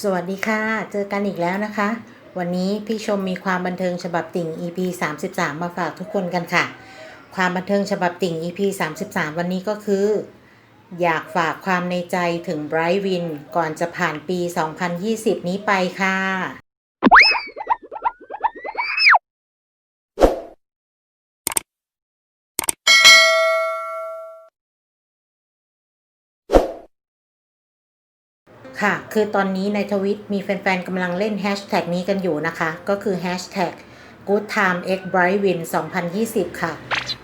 สวัสดีค่ะ เจอกันอีกแล้วนะคะ วันนี้พี่ชมมีความบันเทิงฉบับติ่ง EP 33 มาฝากทุกคนกันค่ะ ความบันเทิงฉบับติ่ง EP 33 วันนี้ก็คือ อยากฝากความในใจถึงไบรท์วิน ก่อนจะผ่านปี 2020 นี้ไปค่ะ ค่ะ คือตอนนี้ในทวิตมีแฟนๆกำลังเล่นแฮชแท็กนี้กันอยู่นะคะ ก็คือแฮชแท็ก Good Time X Bright Win 2020 ค่ะ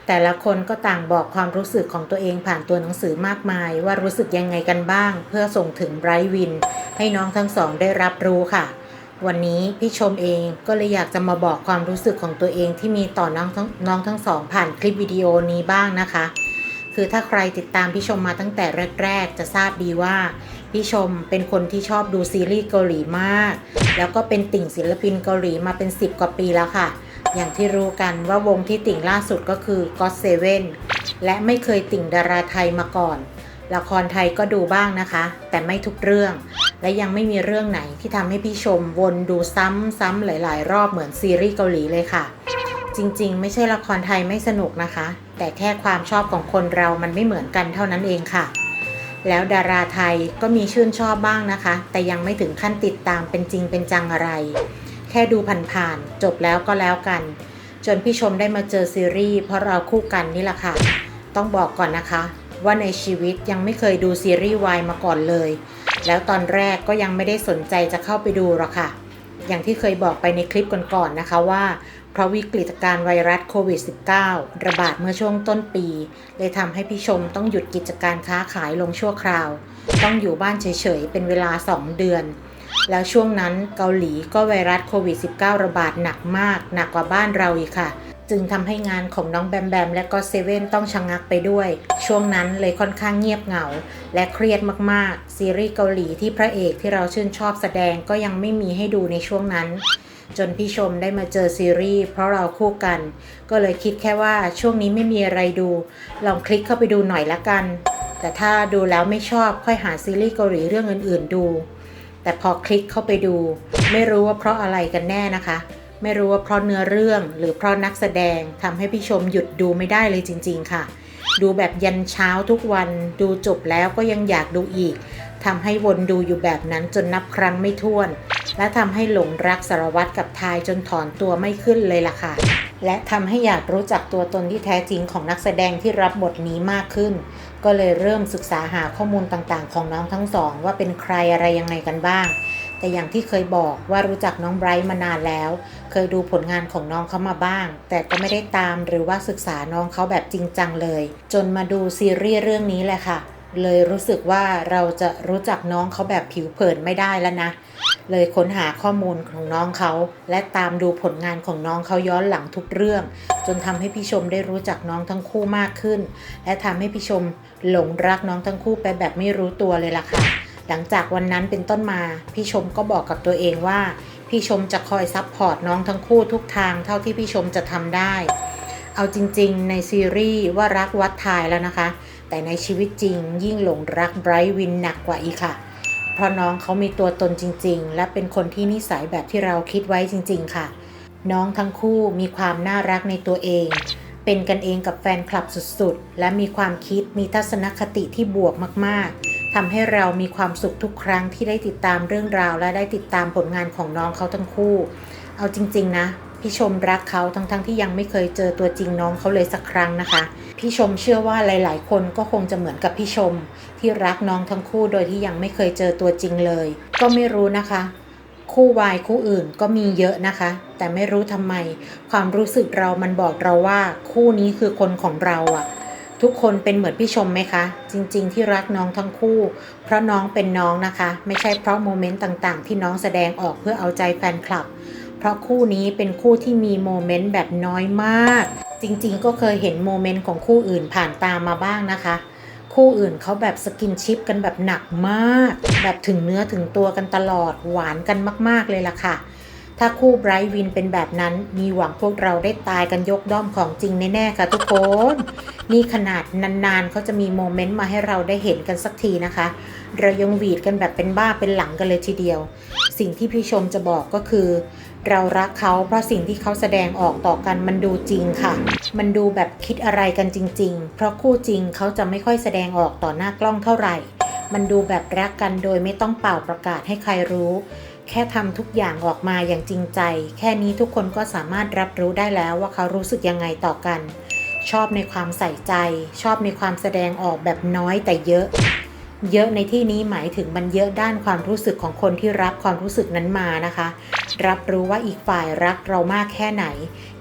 แต่ละคนก็ต่างบอกความรู้สึกของตัวเองผ่านตัวหนังสือมากมาย ว่ารู้สึกยังไงกันบ้าง เพื่อส่งถึง Bright Win ให้น้องทั้งสองได้รับรู้ค่ะ วันนี้พี่ชมเองก็เลยอยากจะมาบอกความรู้สึกของตัวเองที่มีต่อน้องทั้งน้องทั้งสองผ่านคลิปวิดีโอนี้บ้างนะคะ คือถ้าใครติดตามพี่ชมมาตั้งแต่แรก ๆ จะทราบดีว่า พี่ชมเป็นคนที่ชอบดูซีรีส์เกาหลีมาก แล้วก็เป็นติ่งศิลปินเกาหลีมาเป็น 10 กว่าปีแล้วค่ะ อย่างที่รู้กันว่าวงที่ติ่งล่าสุดก็คือ God Seven และไม่เคยติ่งดาราไทยมาก่อน ละครไทยก็ดูบ้างนะคะ แต่ไม่ทุกเรื่อง และยังไม่มีเรื่องไหนที่ทำให้พี่ชมวนดูซ้ำๆหลาย ๆ รอบเหมือนซีรีส์เกาหลีเลยค่ะ จริง ๆ ไม่ใช่ละครไทยไม่สนุกนะคะ แต่แค่ความชอบของคนเรามันไม่เหมือนกันเท่านั้นเองค่ะ แล้วดาราไทยก็มีชื่นชอบบ้างนะคะ แต่ยังไม่ถึงขั้นติดตามเป็นจริงเป็นจังอะไร แค่ดูผ่านๆจบแล้วก็แล้วกัน จนพี่ชมได้มาเจอซีรีส์เพราะเราคู่กันนี่แหละค่ะ ต้องบอกก่อนนะคะ ว่าในชีวิตยังไม่เคยดูซีรีส์วายมาก่อนเลย แล้วตอนแรกก็ยังไม่ได้สนใจจะเข้าไปดูหรอกค่ะ อย่างที่เคยบอกไปในคลิปก่อนๆนะคะว่า เพราะวิกฤตการไวรัสโควิด -19 ระบาดเมื่อช่วงต้นปี เลยทำให้พี่ชมต้องหยุดกิจการค้าขายลงชั่วคราว ต้องอยู่บ้านเฉยๆ เป็นเวลา 2 เดือน แล้วช่วงนั้นเกาหลีก็ไวรัสโควิด -19 ระบาดหนักมาก หนักกว่าบ้านเราอีกค่ะ จึงทำให้งานของน้องแบมแบมและก็เซเว่นต้องชะงงักไปด้วย ช่วงนั้นเลยค่อนข้างเงียบเหงา และเครียดมากๆ ซีรีส์เกาหลีที่พระเอกที่เราชื่นชอบแสดงก็ยังไม่มีให้ดูในช่วงนั้น จนพี่ชมได้มาเจอซีรีส์เพราะเราคู่กัน ก็เลยคิดแค่ว่าช่วงนี้ไม่มีอะไรดู ลองคลิกเข้าไปดูหน่อยละกัน แต่ถ้าดูแล้วไม่ชอบค่อยหาซีรีส์เกาหลีเรื่องอื่น ๆ ดู แต่พอคลิกเข้าไปดู ไม่รู้ว่าเพราะอะไรกันแน่นะคะ ไม่รู้ว่าเพราะเนื้อเรื่องหรือเพราะนักแสดงทำให้พี่ชมหยุดดูไม่ได้เลยจริง ๆ ค่ะ ดูแบบยันเช้าทุกวัน ดูจบแล้วก็ยังอยากดูอีกทำให้วนดูอยู่แบบนั้นจนนับครั้งไม่ถ้วน และทำให้หลงรักสารวัตรกับทายจนถอนตัวไม่ขึ้นเลยล่ะค่ะ และทำให้อยากรู้จักตัวตนที่แท้จริงของนักแสดงที่รับบทนี้มากขึ้น ก็เลยเริ่มศึกษาหาข้อมูลต่างๆ ของน้องทั้งสอง ว่าเป็นใครอะไรยังไงกันบ้าง แต่อย่างที่เคยบอกว่ารู้จักน้องไบรท์มานานแล้ว เคยดูผลงานของน้องเขามาบ้าง แต่ก็ไม่ได้ตามหรือว่าศึกษาน้องเขาแบบจริงจังเลย จนมาดูซีรีส์เรื่องนี้แหละค่ะ เลยรู้สึกว่าเราจะรู้จักน้องเขาแบบผิวเผินไม่ได้แล้วนะ เลยค้นหาข้อมูลของน้องเขา และตามดูผลงานของน้องเขาย้อนหลังทุกเรื่อง จนทำให้พี่ชมได้รู้จักน้องทั้งคู่มากขึ้น และทำให้พี่ชมหลงรักน้องทั้งคู่ไปแบบไม่รู้ตัวเลยล่ะค่ะ หลังจากวันนั้นเป็นต้นมา พี่ชมก็บอกกับตัวเองว่า พี่ชมจะคอยซัพพอร์ตน้องทั้งคู่ทุกทางเท่าที่พี่ชมจะทำได้ เอาจริงๆ ในซีรีส์ว่ารักวัดทายแล้วนะคะ แต่ในชีวิตจริงยิ่งหลงรักไบรท์วินหนักกว่าอีกค่ะ เพราะน้องเขามีตัวตนจริง ๆ และเป็นคนที่นิสัยแบบที่เราคิดไว้จริง ๆ ค่ะ น้องทั้งคู่มีความน่ารักในตัวเองเป็นกันเองกับแฟนคลับสุดๆ และมีความคิดมีทัศนคติที่บวกมากๆ ทำให้เรามีความสุขทุกครั้งที่ได้ติดตามเรื่องราว และได้ติดตามผลงานของน้องเขาทั้งคู่ เอาจริง ๆ นะพี่ชมรักเขาทั้งๆทที่ยังไม่เคยเจอตัวจริงน้องเขาเลยสักครั้งนะคะ พี่ชมเชื่อว่าหลาย ๆ คนก็คงจะเหมือนกับพี่ชม ที่รักน้องทั้งคู่โดยที่ยังไม่เคยเจอตัวจริงเลย ก็ไม่รู้นะคะ คู่วายคู่อื่นก็มีเยอะนะคะ แต่ไม่รู้ทำไม ความรู้สึกเรามันบอกเราว่า คู่นี้คือคนของเราอะ ทุกคนเป็นเหมือนพี่ชมไหมคะ จริง ๆ ที่รักน้องทั้งคู่ เพราะน้องเป็นน้องนะคะ ไม่ใช่เพราะโมเมนต์ต่างๆ ที่น้องแสดงออกเพื่อเอาใจแฟนคลับ เพราะคู่นี้เป็นคู่ที่มีโมเมนต์แบบน้อยมาก จริงๆ ก็เคยเห็นโมเมนต์ของคู่อื่นผ่านตามมาบ้างนะคะ คู่อื่นเขาแบบสกินชิปกันแบบหนักมาก แบบถึงเนื้อถึงตัวกันตลอดหวานกันมาก ๆเลยล่ะค่ะ ถ้าคู่ไบรท์วินเป็นแบบนั้น มีหวังพวกเราได้ตายกันยกด้อมของจริงแน่ๆค่ะทุกคน นี่ขนาดนานๆเขาจะมีโมเมนต์มาให้เราได้เห็นกันสักทีนะคะ เรายังหวีดกันแบบเป็นบ้าเป็นหลังกันเลยทีเดียว สิ่งที่พี่ชมจะบอกก็คือ เรารักเขาเพราะสิ่งที่เขาแสดงออกต่อกันมันดูจริงค่ะ มันดูแบบคิดอะไรกันจริง ๆ เพราะคู่จริงเขาจะไม่ค่อยแสดงออกต่อหน้ากล้องเท่าไหร่ มันดูแบบรักกันโดยไม่ต้องเป่าประกาศให้ใครรู้ แค่ทำทุกอย่างออกมาอย่างจริงใจ แค่นี้ทุกคนก็สามารถรับรู้ได้แล้วว่าเขารู้สึกยังไงต่อกัน ชอบในความใส่ใจ ชอบในความแสดงออกแบบน้อยแต่เยอะ เยอะในที่นี้หมายถึงมันเยอะด้านความรู้สึกของคนที่รับความรู้สึกนั้นมานะคะ รับรู้ว่าอีกฝ่ายรักเรามากแค่ไหน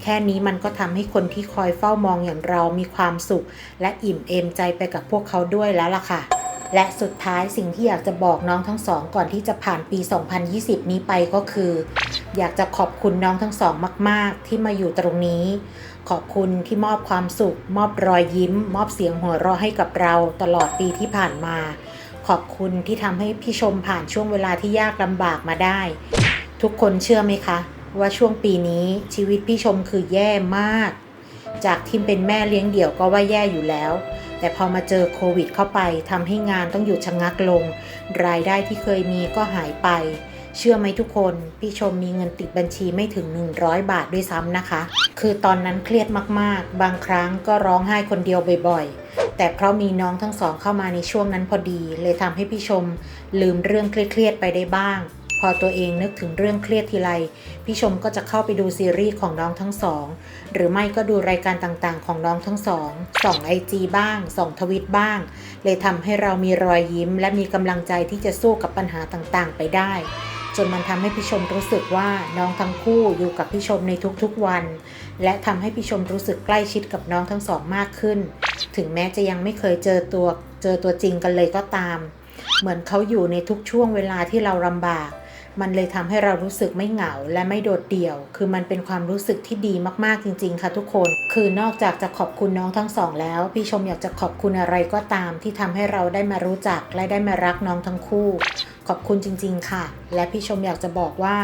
แค่นี้มันก็ทำให้คนที่คอยเฝ้ามองอย่างเรามีความสุข และอิ่มเอมใจไปกับพวกเขาด้วยแล้วล่ะค่ะ และสุดท้ายสิ่งที่อยากจะบอกน้องทั้งสอง ก่อนที่จะผ่านปี 2020 นี้ไปก็คือ อยากจะขอบคุณน้องทั้งสองมาก ๆ ที่มาอยู่ตรงนี้ ขอบคุณที่มอบความสุข มอบรอยยิ้ม มอบเสียงหัวเราะให้กับเราตลอดปีที่ผ่านมา ขอบคุณที่ทำให้พี่ชมผ่านช่วงเวลาที่ยากลำบากมาได้ ทุกคนเชื่อไหมคะ ว่าช่วงปีนี้ชีวิตพี่ชมคือแย่มาก จากที่เป็นแม่เลี้ยงเดี่ยวก็ว่าแย่อยู่แล้ว แต่พอมาเจอโควิดเข้าไปทำให้งานต้องหยุดชะงักลง รายได้ที่เคยมีก็หายไป เชื่อไหมทุกคน พี่ชมมีเงินติดบัญชีไม่ถึง 100 บาทด้วยซ้ำนะคะ คือตอนนั้นเครียดมากๆ บางครั้งก็ร้องไห้คนเดียวบ่อยๆ แต่เพราะมีน้องทั้งสองเข้ามาในช่วงนั้นพอดี เลยทำให้พี่ชมลืมเรื่องเครียดๆไปได้บ้าง พอตัวเองนึกถึงเรื่องเครียดทีไรพี่ชมก็จะเข้าไปดูซีรีส์ของน้องทั้งสอง หรือไม่ก็ดูรายการต่างๆ ของน้องทั้งสองส่องไอจีบ้างส่องทวิตบ้าง เลยทำให้เรามีรอยยิ้ม และมีกำลังใจที่จะสู้กับปัญหาต่างๆ ไปได้จนมันทำให้พี่ชมรู้สึกว่าน้องทั้งคู่อยู่กับพี่ชมในทุกๆวัน และทำให้พี่ชมรู้สึกใกล้ชิดกับน้องทั้งสองมากขึ้น ถึงแม้จะยังไม่เคยเจอตัวเจอตัวจริงกันเลยก็ตาม เหมือนเขาอยู่ในทุกช่วงเวลาที่เราลำบาก มันเลยทำให้เรารู้สึกไม่เหงาและไม่โดดเดี่ยว คือมันเป็นความรู้สึกที่ดีมากๆจริง ๆ ค่ะทุกคน คือนอกจากจะขอบคุณน้องทั้งสองแล้ว พี่ชมอยากจะขอบคุณอะไรก็ตาม ที่ทำให้เราได้มารู้จักและได้มารักน้องทั้งคู่ ขอบคุณจริง ๆ ค่ะ และพี่ชมอยากจะบอกว่า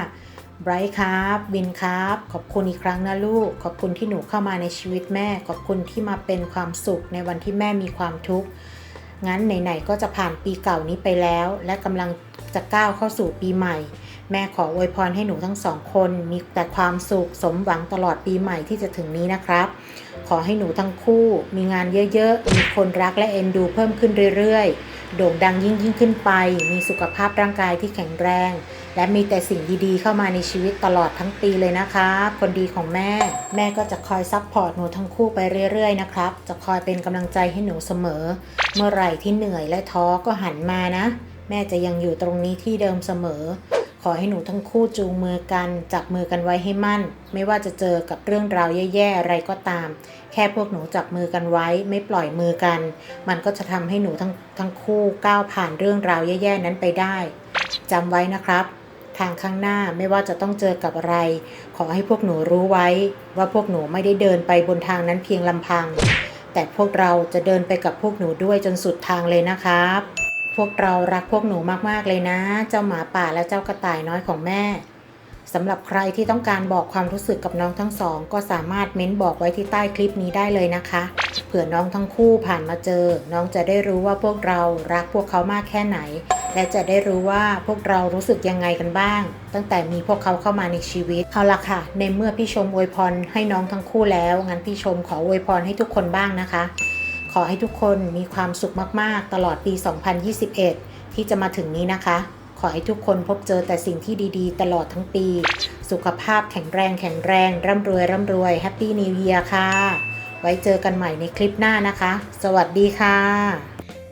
ไบรท์ครับบินครับ ขอบคุณอีกครั้งนะลูก ขอบคุณที่หนูเข้ามาในชีวิตแม่ ขอบคุณที่มาเป็นความสุขในวันที่แม่มีความทุกข์ งั้นไหนๆก็จะผ่านปีเก่านี้ไปแล้ว และกำลังจะก้าวเข้าสู่ปีใหม่ แม่ขออวยพรให้หนูทั้งสองคนมีแต่ความสุขสมหวังตลอดปีใหม่ที่จะถึงนี้นะครับ ขอให้หนูทั้งคู่มีงานเยอะๆ มีคนรักและเอ็นดูเพิ่มขึ้นเรื่อยๆ โด่งดังยิ่งยิ่งขึ้นไป มีสุขภาพร่างกายที่แข็งแรง และมีแต่สิ่งดีๆ เข้ามาในชีวิตตลอดทั้งปีเลยนะครับคนดีของแม่ แม่ก็จะคอยซัพพอร์ตหนูทั้งคู่ไปเรื่อยๆนะครับ จะคอยเป็นกำลังใจให้หนูเสมอ เมื่อไหร่ที่เหนื่อยและท้อก็หันมานะ แม่จะยังอยู่ตรงนี้ที่เดิมเสมอ ขอให้หนูทั้งคู่จูงมือกัน จับมือกันไว้ให้มั่น ไม่ว่าจะเจอกับเรื่องราวแย่ๆอะไรก็ตาม แค่พวกหนูจับมือกันไว้ ไม่ปล่อยมือกัน มันก็จะทำให้หนูทั้งทั้งคู่ก้าวผ่านเรื่องราวแย่ๆนั้นไปได้จำไว้นะครับ ทางข้างหน้าไม่ว่าจะต้องเจอกับอะไร ขอให้พวกหนูรู้ไว้ ว่าพวกหนูไม่ได้เดินไปบนทางนั้นเพียงลำพัง แต่พวกเราจะเดินไปกับพวกหนูด้วยจนสุดทางเลยนะครับ พวกเรารักพวกหนูมากๆเลยนะ เจ้าหมาป่าและเจ้ากระต่ายน้อยของแม่สำหรับใครที่ต้องการบอกความรู้สึกกับน้องทั้งสอง ก็สามารถเม้นบอกไว้ที่ใต้คลิปนี้ได้เลยนะคะ เผื่อน้องทั้งคู่ผ่านมาเจอ น้องจะได้รู้ว่าพวกเรารักพวกเขามากแค่ไหน และจะได้รู้ว่าพวกเรารู้สึกยังไงกันบ้าง ตั้งแต่มีพวกเขาเข้ามาในชีวิตเอาละค่ะ ในเมื่อพี่ชมอวยพรให้น้องทั้งคู่แล้วงั้นพี่ชมขออวยพรให้ทุกคนบ้างนะคะ ขอให้ทุกคนมีความสุขมากๆ ตลอดปี 2021 ที่จะมาถึงนี้นะคะ ขอให้ทุกคนพบเจอแต่สิ่งที่ดีๆ ตลอดทั้งปี สุขภาพแข็งแรงแข็งแรง ร่ำรวยร่ำรวยแฮปปี้นิว e ย r ค่ะ ไว้เจอกันใหม่ในคลิปหน้านะคะ สวัสดีค่ะ